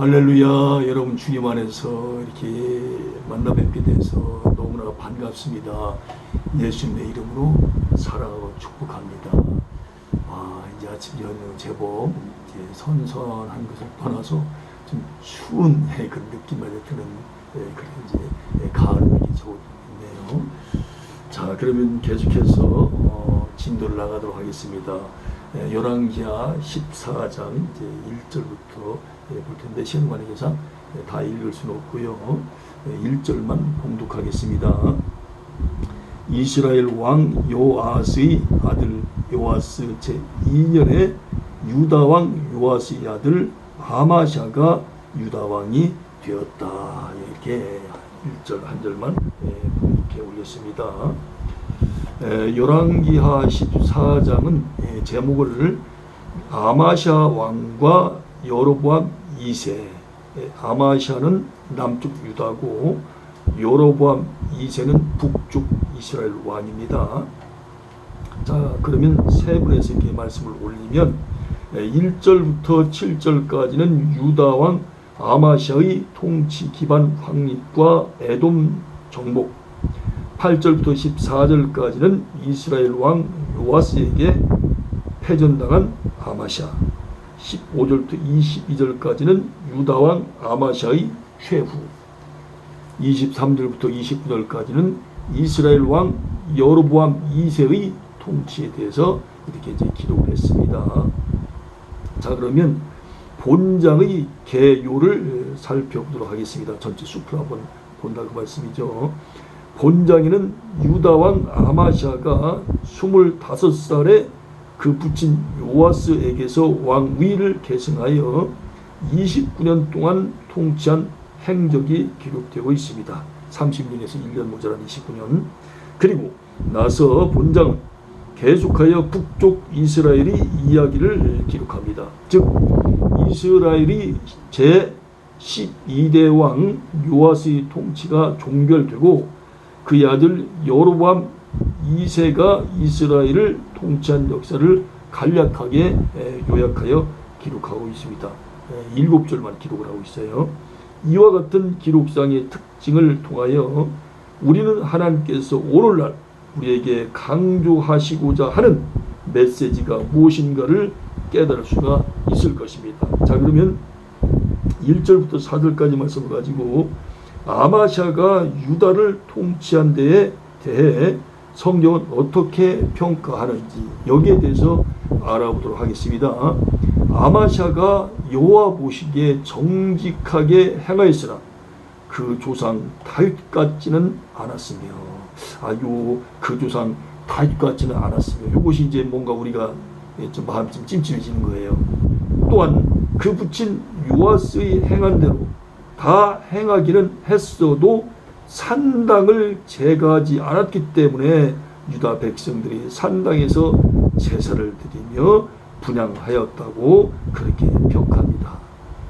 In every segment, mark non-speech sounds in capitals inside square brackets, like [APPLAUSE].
할렐루야 여러분 주님 안에서 이렇게 만나 뵙게 돼서 너무나 반갑습니다. 예수님의 이름으로 사랑하고 축복합니다. 아 이제 아침 저녁 제법 이제 선선한 것을 떠나서 좀 추운 예, 그런 느낌만 드는 예, 그런 이제 예, 가을 느낌이 조금 있네요. 자 그러면 계속해서 어, 진도를 나가도록 하겠습니다. 예, 열왕기하 14장 이제 1절부터 예, 볼 텐데 시간 관계상 예, 다 읽을 수는 없고요. 예, 1절만 봉독하겠습니다. 이스라엘 왕 요아스의 아들 요아스 제 2년에 유다 왕 요아스의 아들 아마샤가 유다 왕이 되었다. 이렇게 1절 한 절만 예, 봉독해 올렸습니다. 에, 열왕기하 14장은 예, 제목을 아마샤 왕과 여로보암 2세 예, 아마샤는 남쪽 유다고 여로보암 2세는 북쪽 이스라엘 왕입니다. 자 그러면 세 분에서 이렇게 말씀을 올리면 예, 1절부터 7절까지는 유다 왕 아마샤의 통치 기반 확립과 에돔 정복 8절부터 14절까지는 이스라엘 왕 요아스에게 패전당한 아마샤 15절부터 22절까지는 유다 왕 아마샤의 최후 23절부터 29절까지는 이스라엘 왕 여로보암 2세의 통치에 대해서 이렇게 이제 기록을 했습니다. 자 그러면 본장의 개요를 살펴보도록 하겠습니다. 전체 숲을 한번 본다 그 말씀이죠. 본장에는 유다 왕 아마샤가 25살에 그 부친 요아스에게서 왕위를 계승하여 29년 동안 통치한 행적이 기록되고 있습니다. 30년에서 1년 모자란 29년. 그리고 나서 본장은 계속하여 북쪽 이스라엘의 이야기를 기록합니다. 즉 이스라엘이 제 12대 왕 요아스의 통치가 종결되고 그의 아들 여로보암 2세가 이스라엘을 통치한 역사를 간략하게 에, 요약하여 기록하고 있습니다. 에, 일곱 절만 기록을 하고 있어요. 이와 같은 기록상의 특징을 통하여 우리는 하나님께서 오늘날 우리에게 강조하시고자 하는 메시지가 무엇인가를 깨달을 수가 있을 것입니다. 자 그러면 1절부터 4절까지 말씀을 가지고 아마샤가 유다를 통치한 데에 대해 성경은 어떻게 평가하는지 여기에 대해서 알아보도록 하겠습니다. 아마샤가 여호와 보시기에 정직하게 행하였으나 그 조상 다윗 같지는 않았으며 아유 그 조상 다윗 같지는 않았으며 이것이 이제 뭔가 우리가 좀 마음 좀 찜찜해지는 거예요. 또한 그 붙인 요아스의 행한 대로 다 행하기는 했어도 산당을 제거하지 않았기 때문에 유다 백성들이 산당에서 제사를 드리며 분양하였다고 그렇게 평가합니다.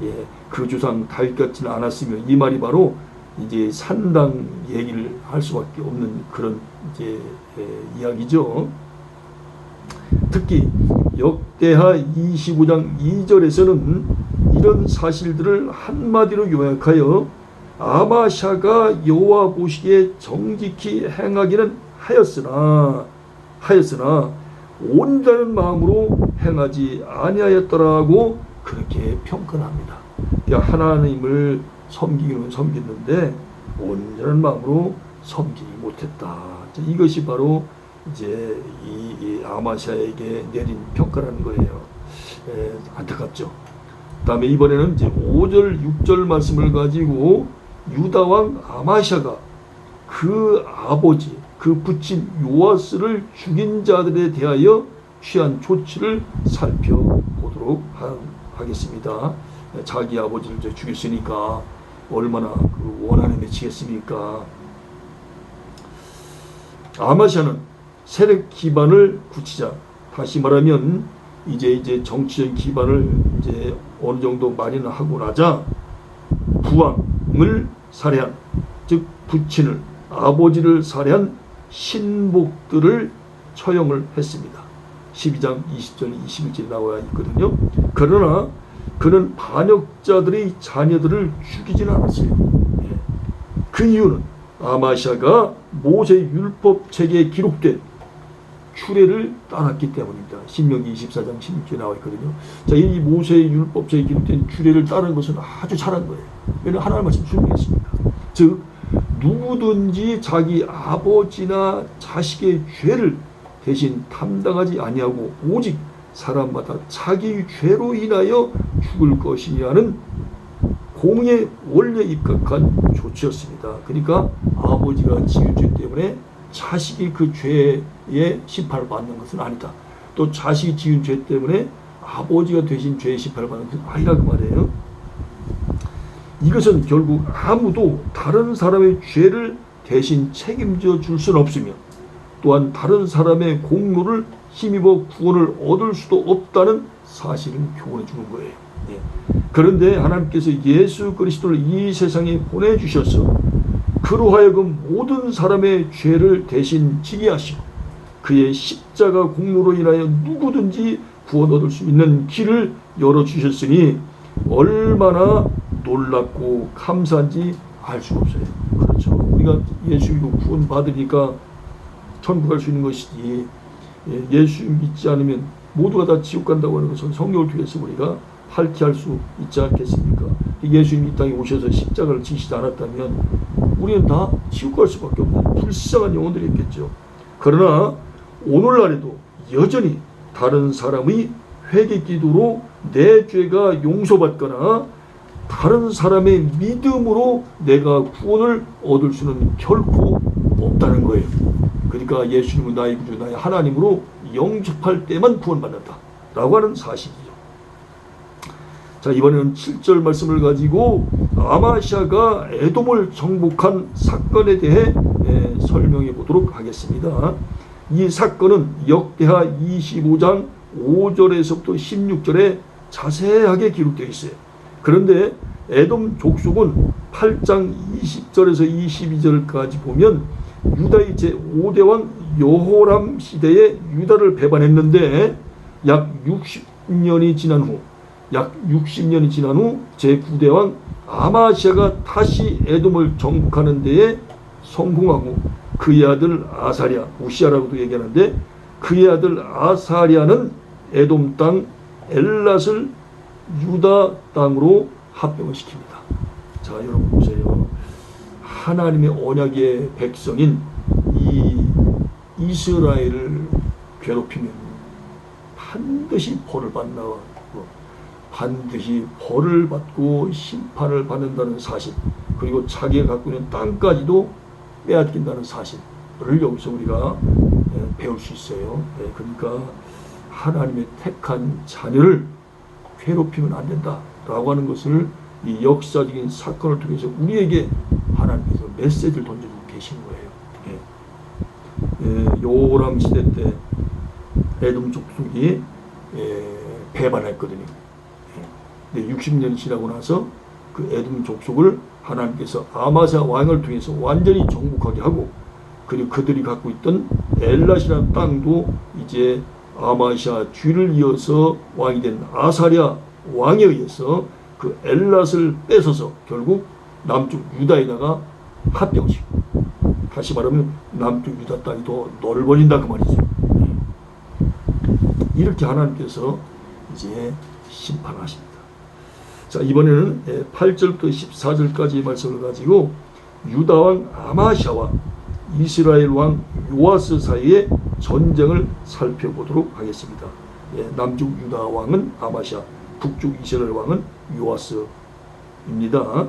예, 그 조상 다윗 같지는 않았으며 이 말이 바로 이제 산당 얘기를 할 수밖에 없는 그런 이제 예, 이야기죠. 특히 역대하 25장 2절에서는 이런 사실들을 한마디로 요약하여 아마샤가 여호와 보시기에 정직히 행하기는 하였으나 하였으나 온전한 마음으로 행하지 아니하였더라고 그렇게 평가합니다. 그러니까 하나님을 섬기기는 섬겼는데 온전한 마음으로 섬기지 못했다. 이것이 바로 이제 이, 이 아마샤에게 내린 평가라는 거예요. 에, 안타깝죠. 다음에 이번에는 이제 5절, 6절 말씀을 가지고 유다 왕 아마샤가 그 아버지, 그 부친 요아스를 죽인 자들에 대하여 취한 조치를 살펴보도록 하, 하겠습니다. 자기 아버지를 이제 죽였으니까 얼마나 그 원한에 맺히겠습니까? 아마샤는 세력 기반을 굳히자. 다시 말하면 이제 이제 정치적 기반을 이제 어느 정도 마련을 하고 나자 부왕을 살해한 즉 부친을 아버지를 살해한 신복들을 처형을 했습니다. 12장 20절 21절에 나와 있거든요. 그러나 그는 반역자들의 자녀들을 죽이지는 않았어요. 예. 그 이유는 아마샤가 모세 율법 책에 기록된 추례를 따랐기 때문입니다. 신명기 24장 16절에 나와 있거든요. 자, 이 모세 율법 책에 기록된 추례를 따른 것은 아주 잘한 거예요. 왜냐하면 하나님 말씀 순종했으니까. 즉 누구든지 자기 아버지나 자식의 죄를 대신 담당하지 아니하고 오직 사람마다 자기 죄로 인하여 죽을 것이냐는 공의 원리에 입각한 조치였습니다. 그러니까 아버지가 지은 죄 때문에 자식이 그 죄 의 심판을 받는 것은 아니다. 또 자식이 지은 죄 때문에 아버지가 대신 죄의 심판을 받는 것은 아니라고 말해요. 이것은 결국 아무도 다른 사람의 죄를 대신 책임져 줄 수는 없으며 또한 다른 사람의 공로를 힘입어 구원을 얻을 수도 없다는 사실을 교훈해 주는 거예요. 예. 그런데 하나님께서 예수 그리스도를 이 세상에 보내주셔서 그로 하여금 모든 사람의 죄를 대신 지게 하시고 그의 십자가 공로로 인하여 누구든지 구원 얻을 수 있는 길을 열어주셨으니 얼마나 놀랍고 감사한지 알 수가 없어요. 그렇죠. 우리가 예수 믿고 구원 받으니까 천국 갈 수 있는 것이지 예, 예수 믿지 않으면 모두가 다 지옥 간다고 하는 것은 성경을 통해서 우리가 할퀴할 수 있지 않겠습니까? 예수님이 이 땅에 오셔서 십자가를 지시지 않았다면 우리는 다 지옥 갈 수밖에 없는 불쌍한 영혼들이 있겠죠. 그러나 오늘날에도 여전히 다른 사람의 회개 기도로 내 죄가 용서받거나 다른 사람의 믿음으로 내가 구원을 얻을 수는 결코 없다는 거예요. 그러니까 예수님은 나의 구주, 나의 하나님으로 영접할 때만 구원받는다. 라고 하는 사실이죠. 자, 이번에는 7절 말씀을 가지고 아마시아가 에돔을 정복한 사건에 대해 에, 설명해 보도록 하겠습니다. 이 사건은 역대하 25장 5절에서부터 16절에 자세하게 기록되어 있어요. 그런데 에돔 족속은 8장 20절에서 22절까지 보면 유다의 제5대 왕 여호람 시대에 유다를 배반했는데 약 60년이 지난 후 약 60년이 지난 후 제9대 왕 아마시아가 다시 에돔을 정복하는 데에 성공하고 그의 아들 아사리아 우시아라고도 얘기하는데 그의 아들 아사리아는 에돔 땅 엘랏을 유다 땅으로 합병을 시킵니다. 자 여러분 보세요. 하나님의 언약의 백성인 이 이스라엘을 괴롭히면 반드시 벌을 받나고 반드시 벌을 받고 심판을 받는다는 사실 그리고 자기가 갖고 있는 땅까지도 빼앗긴다는 사실을 여기서 우리가 예, 배울 수 있어요. 예, 그러니까 하나님의 택한 자녀를 괴롭히면 안 된다라고 하는 것을 이 역사적인 사건을 통해서 우리에게 하나님께서 메시지를 던져주고 계시는 거예요. 예. 예, 요람 시대 때 에돔 족속이 예, 배반했거든요. 예. 근데 60년이 지나고 나서 그 에돔 족속을 하나님께서 아마사 왕을 통해서 완전히 정복하게 하고 그리고 그들이 갖고 있던 엘라시라는 땅도 이제 아마샤 뒤를 이어서 왕이 된 아사랴 왕에 의해서 그 엘랏을 뺏어서 결국 남쪽 유다에다가 합병시고 다시 말하면 남쪽 유다 땅이 더 넓어진다 그 말이죠. 이렇게 하나님께서 이제 심판하십니다. 자 이번에는 8절부터 14절까지 말씀을 가지고 유다 왕 아마샤와 이스라엘 왕 요아스 사이의 전쟁을 살펴보도록 하겠습니다. 예, 남쪽 유다 왕은 아마샤, 북쪽 이스라엘 왕은 요아스입니다.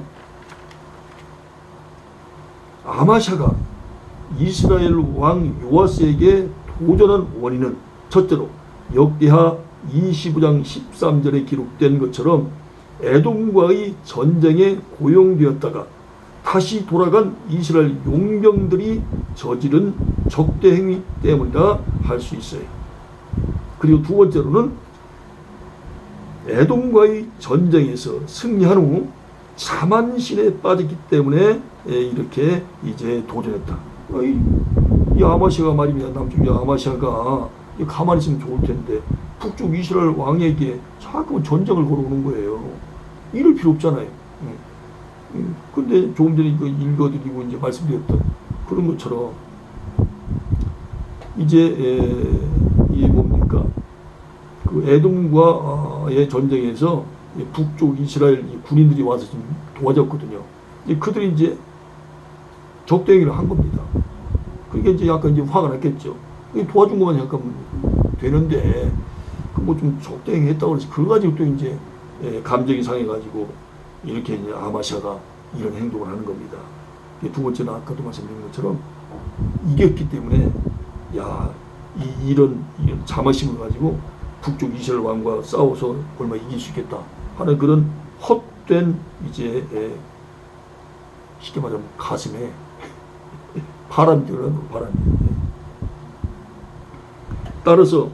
아마샤가 이스라엘 왕 요아스에게 도전한 원인은 첫째로 역대하 25장 13절에 기록된 것처럼 에돔과의 전쟁에 고용되었다가 다시 돌아간 이스라엘 용병들이 저지른 적대 행위 때문이라 할 수 있어요. 그리고 두 번째로는 에돔과의 전쟁에서 승리한 후 자만신에 빠졌기 때문에 이렇게 이제 도전했다. 이, 이 아마시아가 말입니다. 남쪽 이 아마시아가 가만히 있으면 좋을 텐데 북쪽 이스라엘 왕에게 자꾸 전쟁을 걸어오는 거예요. 이럴 필요 없잖아요. 음. 음, 근데 조금 전에 그 읽어드리고 이제 말씀드렸던 그런 것처럼 이제 에, 이 뭡니까 그 에돔과의 전쟁에서 이 북쪽 이스라엘 이 군인들이 와서 좀 도와줬거든요. 이제 그들이 이제 적대행위를 한 겁니다. 그게 이제 약간 이제 화가 났겠죠. 도와준 것만 약간 되는데 그 뭐 좀 적대행위 했다고 그래서 그거 가지고 또 이제 예, 감정이 상해가지고 이렇게 이제 아마샤가 이런 행동을 하는 겁니다. 두 번째는 아까도 말씀드린 것처럼 이겼기 때문에 야 이, 이런, 이런 자만심을 가지고 북쪽 이스라엘 왕과 싸워서 얼마 이길 수 있겠다 하는 그런 헛된 이제 에, 쉽게 말하면 가슴에 [LAUGHS] 바람이 들어가는 바람이. 따라서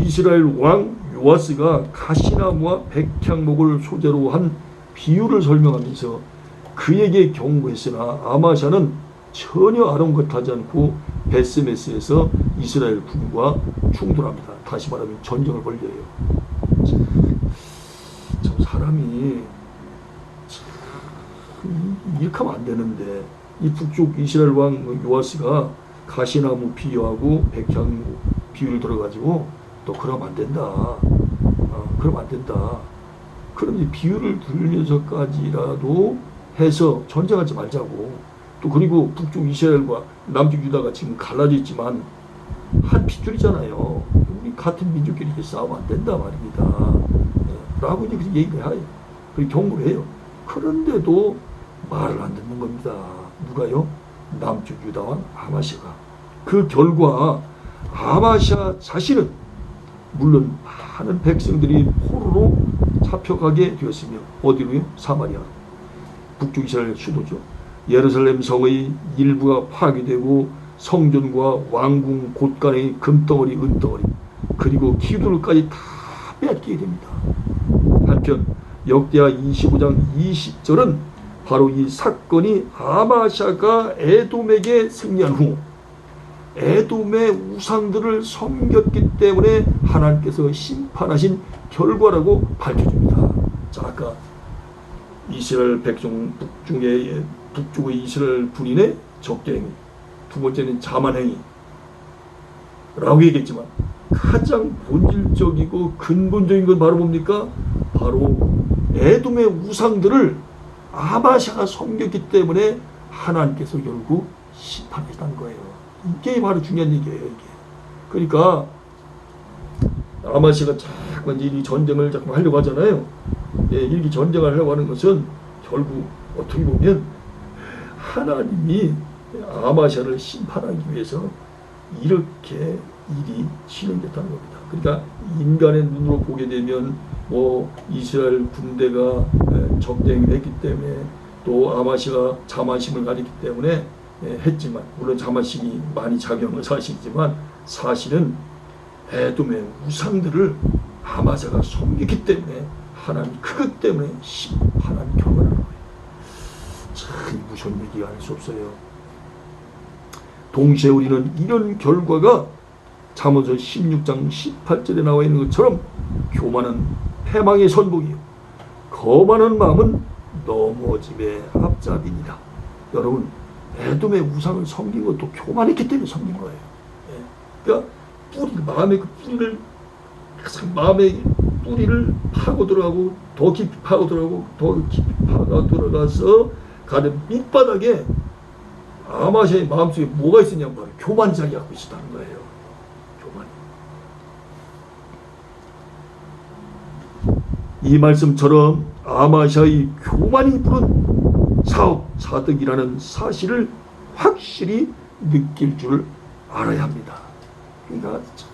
이스라엘 왕 요아스가 가시나무와 백향목을 소재로 한 비유를 설명하면서 그에게 경고했으나 아마샤는 전혀 아랑곳하지 않고 베스메스에서 이스라엘 군과 충돌합니다. 다시 말하면 전쟁을 벌려요. 참, 참 사람이 참 이- 이렇게 하면 안 되는데 이 북쪽 이스라엘 왕 요아스가 가시나무 비유하고 백향 비유를 들어가지고 또 그러면 안 된다. 어, 그러면 안 된다. 그럼 이 비유를 들면서까지라도 해서 전쟁하지 말자고. 또 그리고 북쪽 이스라엘과 남쪽 유다가 지금 갈라져 있지만 한 핏줄이잖아요. 우리 같은 민족끼리 싸우면 안 된다 말입니다. 예, 라고 이제 그렇게 얘기를 해요. 그리고 경고를 해요. 그런데도 말을 안 듣는 겁니다. 누가요? 남쪽 유다왕 아마샤가. 그 결과 아마샤 자신은 물론 많은 백성들이 포로로 잡혀가게 되었으며 어디로요? 사마리아. 북쪽 이스라엘 수도죠. 예루살렘 성의 일부가 파괴되고 성전과 왕궁 곳간의 금덩어리, 은덩어리 그리고 기둥을까지 다 빼앗기게 됩니다. 한편 역대하 25장 20절은 바로 이 사건이 아마샤가 에돔에게 승리한 후 에돔의 우상들을 섬겼기 때문에 하나님께서 심판하신 결과라고 밝혀줍니다. 자, 아까 이스라엘 백성 북중의 북쪽의 이스라엘 군인의 적대행위, 두 번째는 자만행위. 라고 얘기했지만 가장 본질적이고 근본적인 건 바로 뭡니까? 바로 에돔의 우상들을 아마샤가 섬겼기 때문에 하나님께서 결국 심판했다는 거예요. 이게 바로 중요한 얘기예요, 이게. 그러니까 아마샤가 자꾸 이 전쟁을 자꾸 하려고 하잖아요. 예, 이렇게 전쟁을 하려고 하는 것은 결국 어떻게 보면 하나님이 아마샤를 심판하기 위해서 이렇게 일이 진행됐다는 겁니다. 그러니까 인간의 눈으로 보게 되면 뭐 이스라엘 군대가 에, 적대행위를 했기 때문에 또 아마시가 자만심을 가졌기 때문에 에, 했지만 물론 자만심이 많이 작용한 사실이지만 사실은 에돔의 우상들을 아마샤가 섬겼기 때문에 하나님 그것 때문에 심판한 결과라는 거예요. 참 무서운 얘기가 아닐 수 없어요. 동시에 우리는 이런 결과가 잠언서 16장 18절에 나와 있는 것처럼 교만은 패망의 선봉이요 거만한 마음은 넘어짐의 앞잡이니라. 여러분 에돔의 우상을 섬긴 것도 교만했기 때문에 섬긴 거예요. 예. 그러니까 뿌리 마음의 그 뿌리를 마음의 뿌리를 파고 들어가고 더 깊이 파고 들어가고 더 깊이 파고 들어가서 가는 밑바닥에 아마샤의 마음속에 뭐가 바로 교만이 자기 갖고 있었다는 거예요. 교만. 이 말씀처럼 아마샤의 교만이 부른 사업 사득이라는 사실을 확실히 느낄 줄 알아야 합니다. 그러니까 참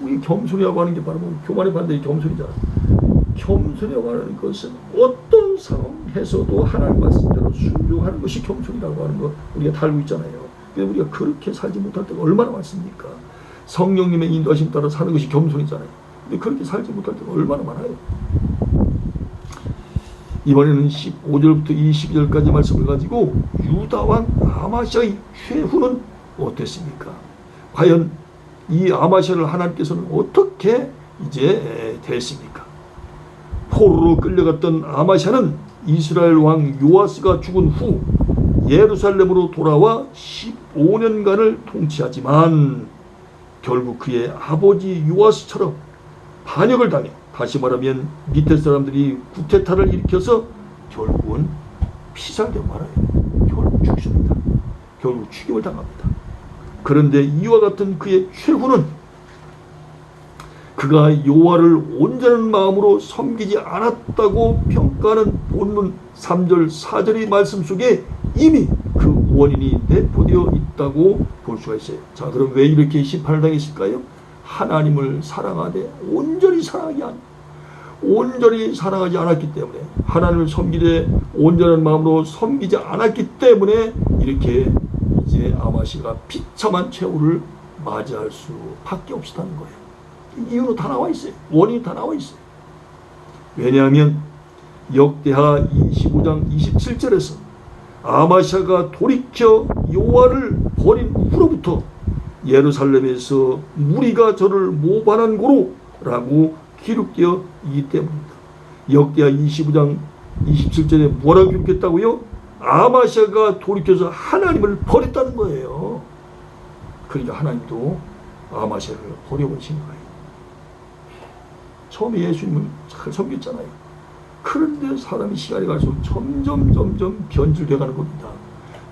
우리 겸손이라고 하는 게 바로 뭐 교만의 반대의 겸손이잖아. 겸손이라고 하는 것은 어떤 상황에서도 하나님 말씀대로 순종하는 것이 겸손이라고 하는 거 우리가 다 알고 있잖아요. 근데 우리가 그렇게 살지 못할 때가 얼마나 많습니까? 성령님의 인도하심 따라 사는 것이 겸손이잖아요. 근데 그렇게 살지 못할 때가 얼마나 많아요. 이번에는 15절부터 22절까지 말씀을 가지고 유다왕 아마샤의 최후는 어땠습니까? 과연 이 아마샤를 하나님께서는 어떻게 이제 됐습니까? 포로로 끌려갔던 아마샤는 이스라엘 왕 요아스가 죽은 후 예루살렘으로 돌아와 15년간을 통치하지만 결국 그의 아버지 요아스처럼 반역을 당해 다시 말하면 밑에 사람들이 구테타를 일으켜서 결국은 피살되고 말아요. 결국 죽습니다. 결국 죽임을 당합니다. 그런데 이와 같은 그의 최후는 그가 여호와를 온전한 마음으로 섬기지 않았다고 평가하는 본문 3절 4절의 말씀 속에 이미 그 원인이 내포되어 있다고 볼 수가 있어요. 자, 그럼 왜 이렇게 심판을 당했을까요? 하나님을 사랑하되 온전히 사랑하지 않 온전히 사랑하지 않았기 때문에 하나님을 섬기되 온전한 마음으로 섬기지 않았기 때문에 이렇게 이제 아마시가 비참한 최후를 맞이할 수밖에 없었다는 거예요. 이유로 다 나와 있어요. 원인이 다 나와 있어요. 왜냐하면 역대하 25장 27절에서 아마샤가 돌이켜 여호와를 버린 후로부터 예루살렘에서 무리가 저를 모반한 고로라고 기록되어 있기 때문입니다. 역대하 25장 27절에 뭐라고 기록했다고요? 아마샤가 돌이켜서 하나님을 버렸다는 거예요. 그러니까 하나님도 아마샤를 버려버리신 거예요. 처음에 예수님을 잘 섬겼잖아요. 그런데 사람이 시간이 갈수록 점점 점점 변질돼 가는 겁니다.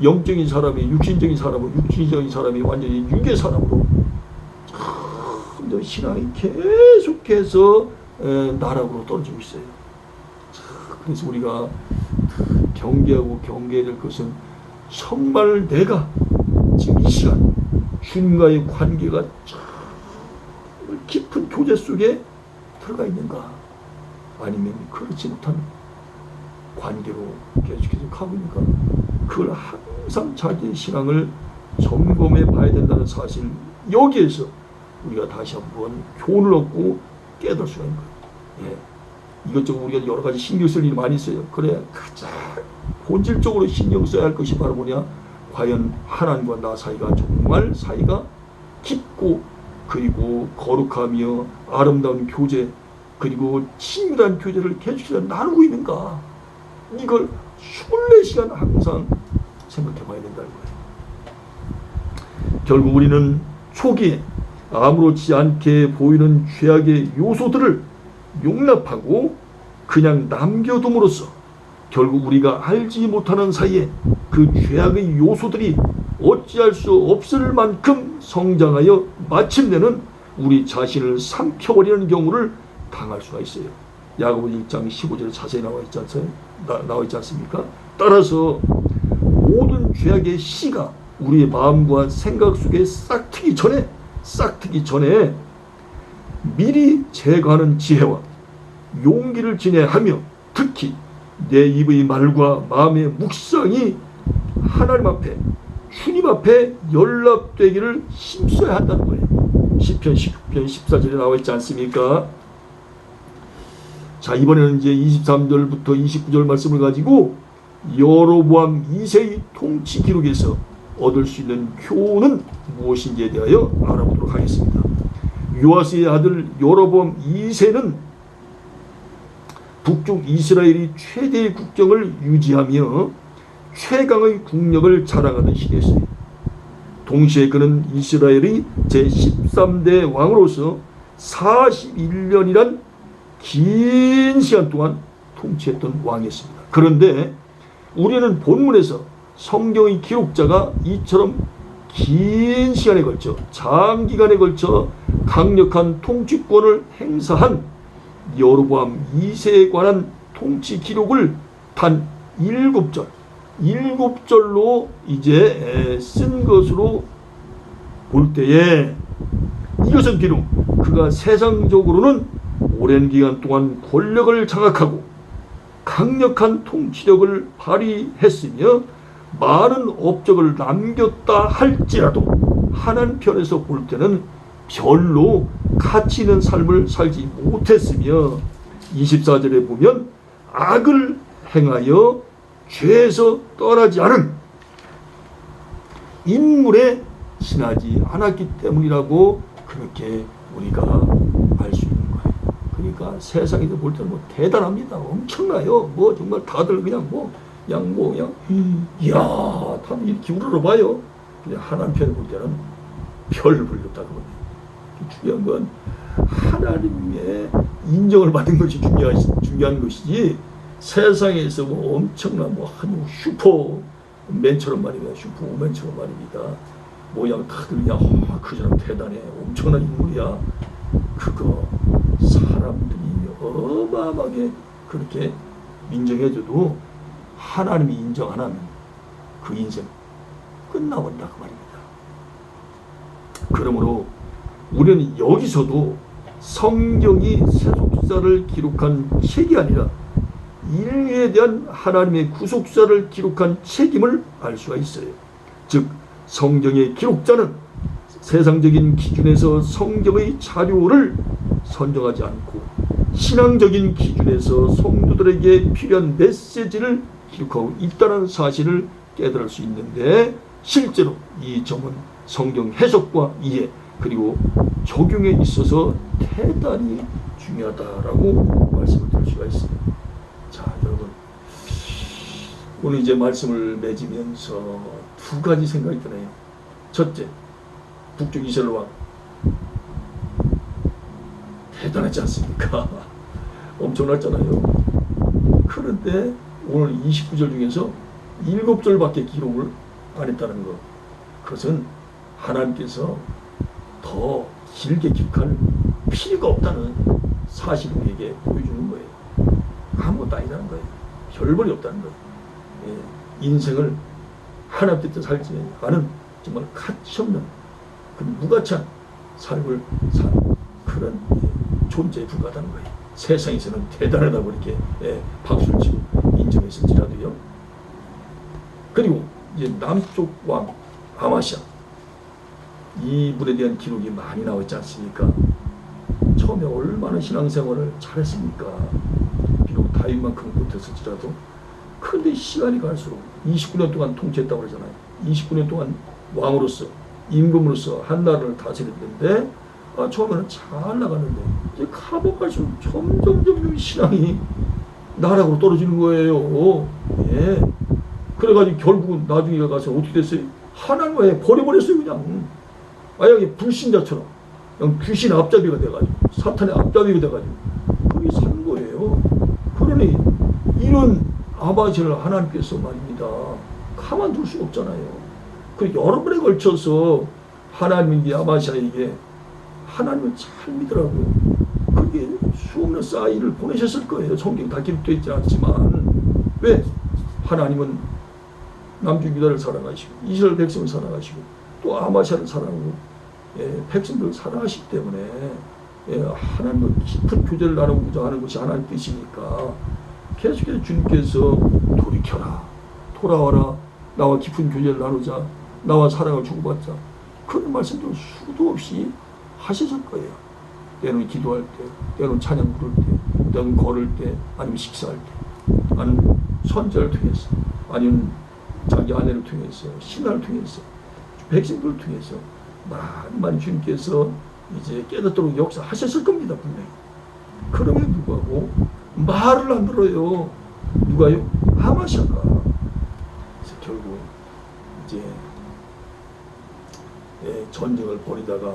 영적인 사람이 육신적인 사람은 육신적인 사람이 완전히 육의 사람으로 점점 신앙이 계속해서 에, 나락으로 떨어지고 있어요. 그래서 우리가 경계하고 경계해야 될 것은 정말 내가 지금 이 시간 주님과의 관계가 정말 깊은 교제 속에 들어가 있는가 아니면 그렇지 못한 관계로 계속해서 가고 있는가 그걸 항상 자기의 신앙을 점검해 봐야 된다는 사실 여기에서 우리가 다시 한번 교훈을 얻고 깨달을 수가 있는 거예요. 예. 이것저것 우리가 여러 가지 신경 쓸 일이 많이 있어요. 그래 가장 본질적으로 신경 써야 할 것이 바로 뭐냐? 과연 하나님과 나 사이가 정말 사이가 깊고 그리고 거룩하며 아름다운 교제 그리고 친밀한 교제를 계속해서 나누고 있는가 이걸 24시간 항상 생각해 봐야 된다는 거예요. 결국 우리는 초기에 아무렇지 않게 보이는 죄악의 요소들을 용납하고 그냥 남겨둠으로써 결국 우리가 알지 못하는 사이에 그 죄악의 요소들이 어찌할 수 없을 만큼 성장하여 마침내는 우리 자신을 삼켜버리는 경우를 당할 수가 있어요. 야고보 1장 15절에 자세히 나와 있지 않습니까? 나, 나와 있지 않습니까? 따라서 모든 죄악의 씨가 우리의 마음과 생각 속에 싹트기 전에 싹트기 전에 미리 제거하는 지혜와 용기를 지내하며 특히 내 입의 말과 마음의 묵상이 하나님 앞에 주님 앞에 연락되기를 힘써야 한다는 거예요. 10편 19편 14절에 나와 있지 않습니까? 자 이번에는 이제 23절부터 29절 말씀을 가지고 여로보암 2세의 통치 기록에서 얻을 수 있는 교훈은 무엇인지에 대하여 알아보도록 하겠습니다. 요아스의 아들 여로보암 2세는 북쪽 이스라엘이 최대의 국경을 유지하며 최강의 국력을 자랑하던 시대였어요. 동시에 그는 이스라엘의 제13대 왕으로서 41년이란 긴 시간 동안 통치했던 왕이었습니다. 그런데 우리는 본문에서 성경의 기록자가 이처럼 긴 시간에 걸쳐 장기간에 걸쳐 강력한 통치권을 행사한 여로보암 2세에 관한 통치 기록을 단 7절 7절로 이제 쓴 것으로 볼 때에 이것은 비록 그가 세상적으로는 오랜 기간 동안 권력을 장악하고 강력한 통치력을 발휘했으며 많은 업적을 남겼다 할지라도 하나편에서 볼 때는 별로 가치 있는 삶을 살지 못했으며 24절에 보면 악을 행하여 죄에서 떠나지 않은 인물에 지나지 않았기 때문이라고 그렇게 우리가. 그러니까 세상에서 볼 때는 뭐 대단합니다. 엄청나요. 뭐 정말 다들 그냥 뭐 그냥 뭐 그냥 이야 다들 이렇게 우러러봐요. 그냥 하나님 볼 때는 별 불렸다 그러네. 중요한 건 하나님의 인정을 받은 것이 중요한, 중요한 것이지 세상에서 뭐 엄청난 뭐 한 슈퍼 맨처럼 말입니다. 슈퍼맨처럼 말입니다. 모양 다들 그냥 아, 그 사람 대단해 엄청난 인물이야. 그거 사람들이 어마어마하게 그렇게 인정해줘도 하나님이 인정 안 하면 그 인생 끝나버린다 그 말입니다. 그러므로 우리는 여기서도 성경이 세속사를 기록한 책이 아니라 인류에 대한 하나님의 구속사를 기록한 책임을 알 수가 있어요. 즉 성경의 기록자는 세상적인 기준에서 성경의 자료를 선정하지 않고 신앙적인 기준에서 성도들에게 필요한 메시지를 기록하고 있다는 사실을 깨달을 수 있는데 실제로 이 점은 성경 해석과 이해 그리고 적용에 있어서 대단히 중요하다라고 말씀을 드릴 수가 있어요. 자, 여러분. 오늘 이제 말씀을 맺으면서 두 가지 생각이 드네요. 첫째, 북쪽 이스라엘 왕. 대단하지 않습니까? [LAUGHS] 엄청났잖아요. 그런데 오늘 29절 중에서 7절밖에 기록을 안 했다는 것. 그것은 하나님께서 더 길게 기록할 필요가 없다는 사실을 우리에게 보여주는 거예요. 아무것도 아니라는 거예요. 별볼이 없다는 거예요. 예, 인생을 하나님 뜻대로 살지 않은 정말 가치없는 그 무가치한 삶을 산 그런 예, 존재에 불과하다는 거예요. 세상에서는 대단하다고 이렇게 예, 박수를 치고 인정했을지라도요. 그리고 이제 남쪽 왕 아마시아 이분에 대한 기록이 많이 나와 있지 않습니까? 처음에 얼마나 신앙생활을 잘했습니까? 비록 다윗만큼 못했을지라도 그런데 시간이 갈수록 29년 동안 통치했다고 그러잖아요. 29년 동안 왕으로서 임금으로서 한 나라를 다스렸는데 아, 처음에는 잘 나갔는데 이제 가보 갈수록 점점 점점 신앙이 나락으로 떨어지는 거예요. 예. 그래가지고 결국은 나중에 가서 어떻게 됐어요? 하나님을 버려버렸어요 그냥. 아예 불신자처럼 그냥 귀신 앞잡이가 돼가지고 사탄의 앞잡이가 돼가지고 그게 산 거예요. 그러니 이런 아바지를 하나님께서 말입니다. 가만둘 수 없잖아요. 그 여러 번에 걸쳐서 하나님이 이 아바시아에게 하나님을 잘 믿으라고 그게 수없는 사이를 보내셨을 거예요. 성경 다 기록되어 있지 않지만 왜 하나님은 남중 유다를 사랑하시고 이스라엘 백성을 사랑하시고 또 아마샤를 사랑하고 예, 백성들을 사랑하시기 때문에 예, 하나님과 깊은 교제를 나누고자 하는 것이 하나님 뜻이니까 계속해서 주님께서 돌이켜라 돌아와라 나와 깊은 교제를 나누자 나와 사랑을 주고받자 그런 말씀도 수도 없이 하셨을 거예요. 때로는 기도할 때 때로는 찬양 부를 때 때로는 걸을 때 아니면 식사할 때. 아니면 선자를 통해서 아니면 자기 아내를 통해서 신하를 통해서 백성들을 통해서 많은 많은 주님께서 이제 깨닫도록 역사하셨을 겁니다 분명히. 그럼에도 불구하고 말을 안 들어요. 누가요? 아마샤가. 그래서 결국 이제 예, 전쟁을 벌이다가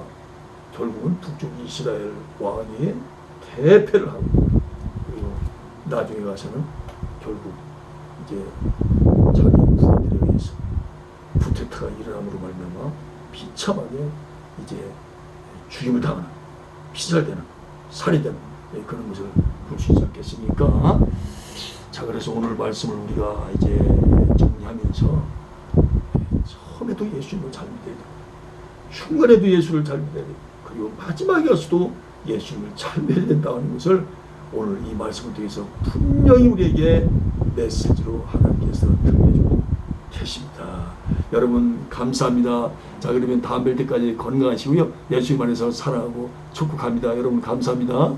결국은 북쪽 이스라엘 왕이 대패를 하고 그리고 나중에 가서는 결국 이제 자기 부하들에 의해서 쿠데타가 일어남으로 말미암아 비참하게 이제 죽임을 당하는 피살되는 살해되는 예, 그런 것을 볼 수 있지 않겠습니까? 자 그래서 오늘 말씀을 우리가 이제 정리하면서 예, 처음에도 예수님을 잘 믿어야 되고 중간에도 예수를 잘 믿어야 되고 그리고 마지막에 와서도 예수님을 잘 믿어야 된다는 것을 오늘 이 말씀을 통해서 분명히 우리에게 메시지로 하나님께서 들려주고 계십니다. 여러분 감사합니다. 자 그러면 다음 뵐 때까지 건강하시고요. 예수님 안에서 사랑하고 축복합니다. 여러분 감사합니다.